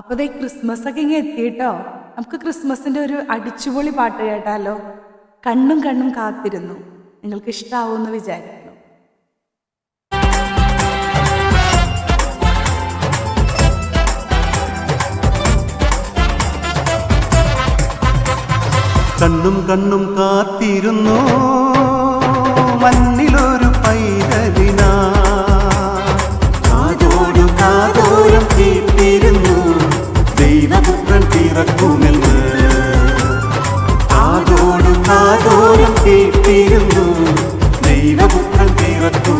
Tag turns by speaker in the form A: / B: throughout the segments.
A: അപ്പൊ ദേ ക്രിസ്മസ് ഒക്കെ ഇങ്ങനെ എത്തിയിട്ടോ? നമുക്ക് ക്രിസ്മസിന്റെ ഒരു അടിച്ചുപൊളി പാട്ട് കേട്ടാലോ? കണ്ണും കണ്ണും കാത്തിരുന്നു. നിങ്ങൾക്ക് ഇഷ്ടാവുമെന്ന് വിചാരിക്കുന്നു.
B: കണ്ണും കണ്ണും കാത്തിരുന്നു. മണ്ണിലൊരു പിറക്കുമെന്ന് കാതോടു കാതോരം കേട്ടിരുന്നു. ദൈവപുത്രൻ പിറക്കുമെന്ന്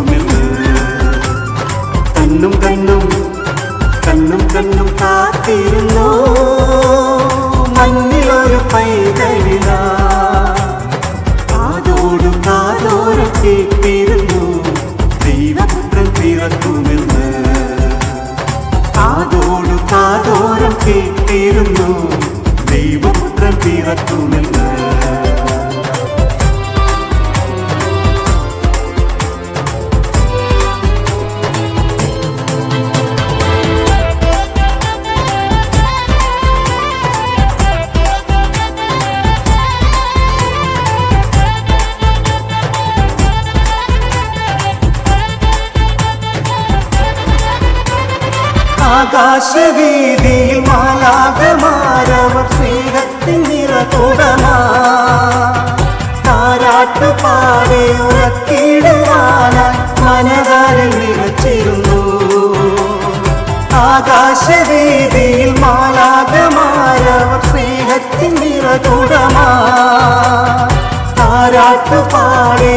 B: കേട്ടിരുന്നു ദൈവപുത്രൻ പിറക്കുമെന്ന് ആകാശവീതിയിൽ മാലാകമാരവർ സ്നേഹത്തിൻ നിറകുടമാ താരാട്ടുപാടെ ഉറക്കിടുവാനായി മനതാരിൽ നിറച്ചിരുന്നു. ആകാശവീതിയിൽ മാലാകമാരവർ സ്നേഹത്തിൻ നിറകുടമാ താരാട്ടുപാടെ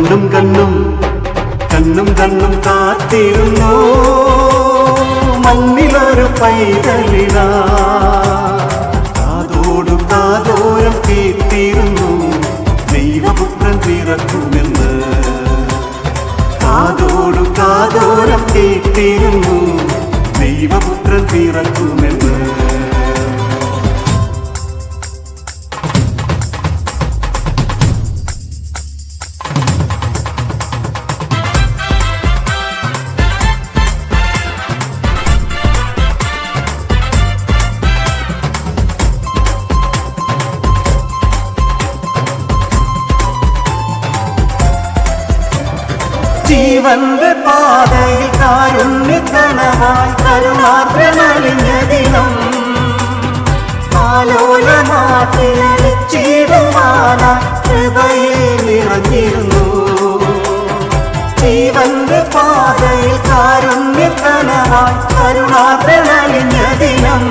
B: കണ്ണും കണ്ണും കണ്ണും കണ്ണും കാത്തിരുന്നു മണ്ണിലൊരു പൈതലിന കാതോടു ജീവന്റെ പാതയിൽ കാരുണ്യക്കണവായി കരുണാർദ്രമലിഞ്ഞ ദിനം ആലോലമാറ്റിലടിച്ചിടുവാനായി കൃപയിൽ നിറഞ്ഞിരുന്നു. ജീവന്റെ പാതയിൽ കാരുണ്യക്കണവായി കരുണാർദ്രമലിഞ്ഞ ദിനം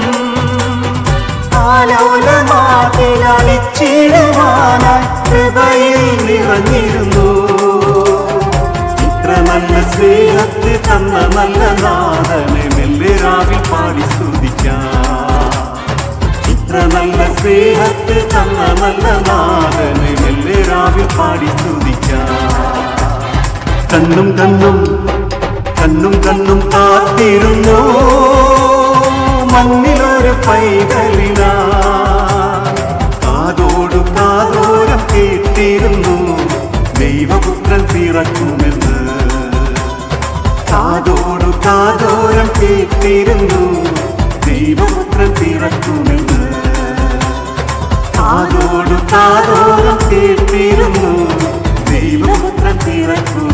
B: ആലോലമാറ്റിലടിച്ചിടുവാനായി കൃപയിൽ നിറഞ്ഞിരുന്നു. നല്ല സ്നേഹത്തെ തന്ന നല്ല നാഥന് മെല്ലെ പാടി സ്തുതിക്കാം. കണ്ണും കണ്ണും കണ്ണും കണ്ണും കാത്തിരുന്നു. മണ്ണിലൊരു പൈതലിന. കാതോടു കാതോരം കേട്ടിരുന്നു. ദൈവപുത്രൻ പിറക്കുമെന്ന്. കാതോടു കാതോരം കേട്ടിരുന്നു. കാതോരം കേട്ടിരുന്നു ദൈവപുത്രൻ തിരക്കൂ